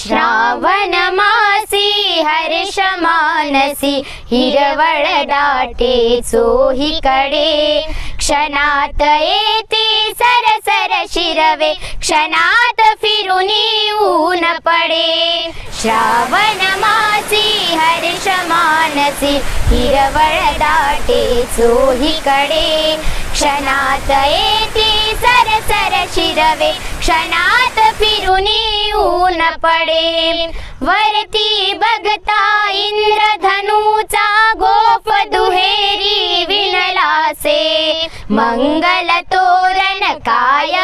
श्रावण हर्षमानसि हिरवळदाटे सोहि कडे। क्षणात् एते सरसर शिरवे क्षणात् फिरु ऊन पडे। श्रावण हर्षमानसि हिरवळदाटे सोहि कडे। क्षणात् एते सरसर शिरवे क्षणात फिरुनी ऊन पडे. वरती बघता इंद्रधनुचा गोप दुहेरी विणलासे. मंगल तोरण काय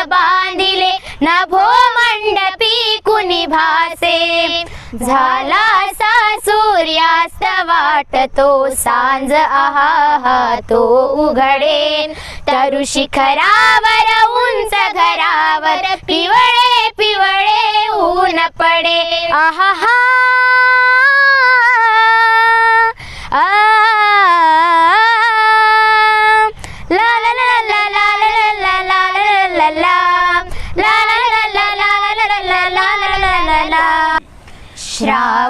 झाला सा सूर्यास्त वाटतो सांज आहा तो उघडेन. तरु शिखरावर उंच घरावर पिवळे पिवळे ऊन पडे आहा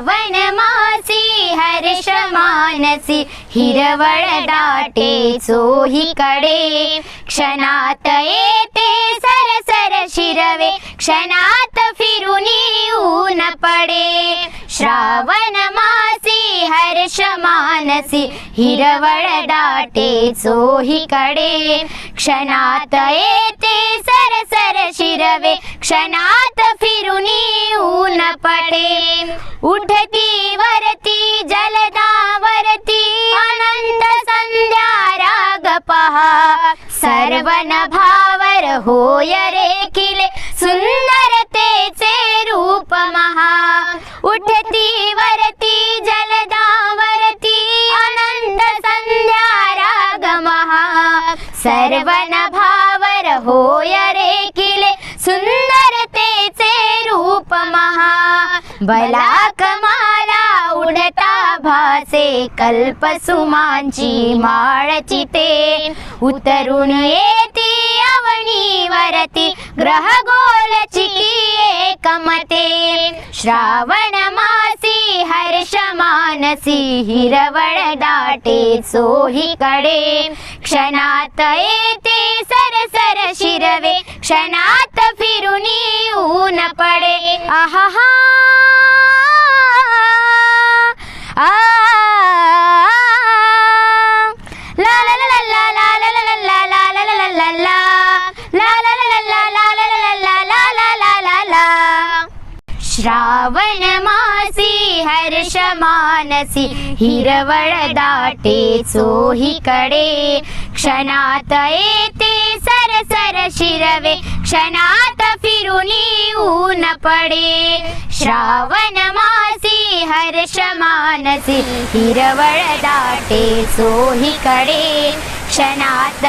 मासि हर्षसि हिरव डाटे सोहि कडे। क्षणात्सरवे क्षणात् पिरीन पडे। श्रावणमासि हर्षमानसि हिरव डाटे सोहि कडे। क्षणात् एते सरसर शिरवे क्षणात फिरुनी ऊन पडे उठती वरती जलदावरती अनंत संध्या राग पहा सर्वन भावर होय रे किले भासे कल्पसुमांची माळची ते. उतरून येती अवनीवरती ग्रह गोलची कमते. श्रावण मासी हर्ष मानसी हिरवळ दाटे चोहीकडे क्षणात येते सरसर शिरवे क्षणात फिरुनी ऊन पडे. आहा श्रवण हर्षमानसि हिरवळदाटे सोहि कडे क्षणात ते सरसर शिरवे क्षणात फिरुनी ऊन पडे. श्रावणमासी हर्षमानसि हिरवळदाटे सोहि कडे क्षणात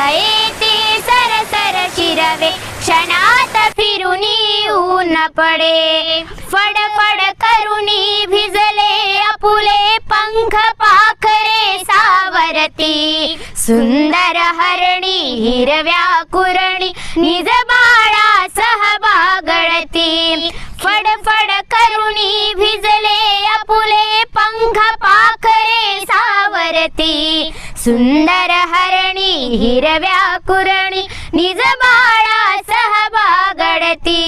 ते सरसर शिरवे क्षणात फिरुनी ऊन पडे. फडफड करुणी भिजले अपुले पंख पाखरे सावरती. सुंदर हरणी हिरव्या कुरणी निज बाळा सहबागळती फडफड करुणी भिजले अपुले पंख पाखरे सावरती. सुंदर हरणी हिरव्या कुरणी निज बाळा सहबागडती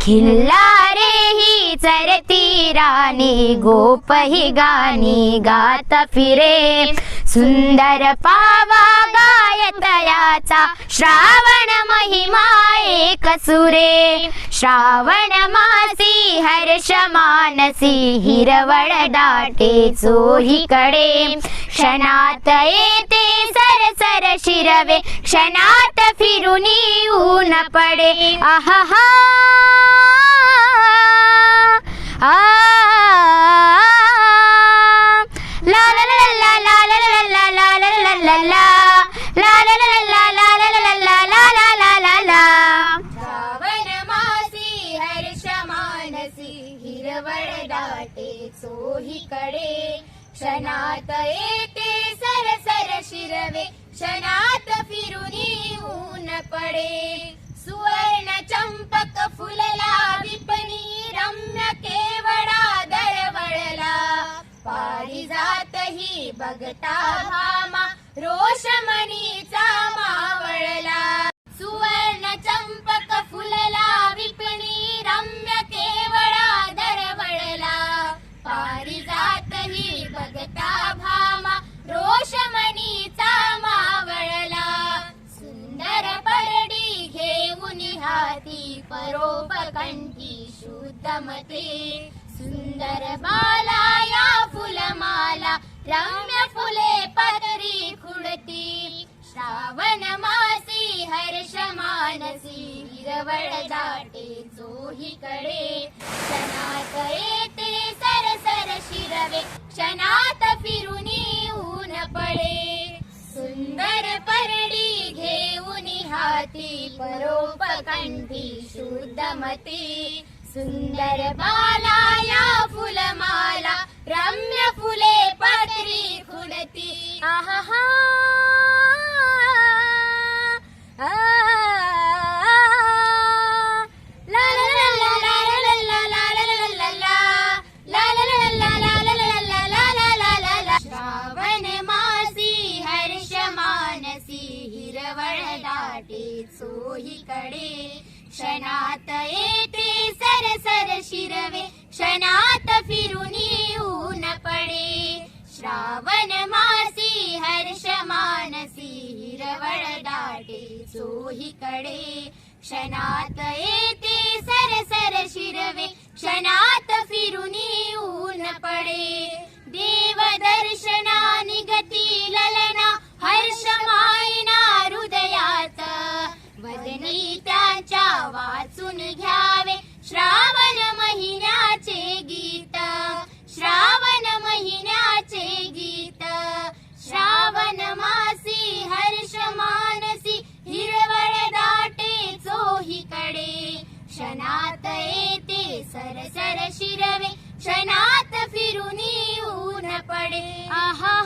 खिल्लारे ही चरती राणी गोप ही गाणी गात फिरे. सुंदर पावा गायतयाचा श्रावण महिमा एक सुरे. श्रावण मासी हर्ष मानसी हिरवळ दाटे चोहीकडे. क्षणात येते सरसर शिरवे क्षणात फिरुनी ऊन पडे. आहा आ. कडे. क्षणात येते सरसर शिरवे. क्षणात फिरुनी ऊन पडे. सुवर्ण चंपक फुलला विपणी. रम्य केवडा दरवळला. पारिजात ही बघता भामा. रोषमणीचा हाती परोपकंठी शुद्धमते। सुंदर बाला या फुलमाला रम्य फुले पदरी खुडती। श्रावण मासी हर्ष मानसी हिरवळ दाटे चोहीकडे। क्षणात येते सर सर शिरवे क्षणात फिरुनी ऊन पडे। सुंदर परडी पती परोपकंठी शुद्धमती सुंदर बालाया फुलमाला रम्य फुले पत्री फुलती आहा श्रावण मासी हर्ष मानसी हिरवळदा दाटे चोहीकडे क्षणात येते सर सर शिरवे क्षणात फिरून ऊन पडे. श्रावण मासी हर्ष मानसी हिरवळ दाटे चोहीकडे क्षणात येते सर सर शिरवे क्षणात फिरून ऊन पडे. देव दर्शना क्षणात येते सर सर शिरवे. क्षणात फिरून ऊन पडे. आहा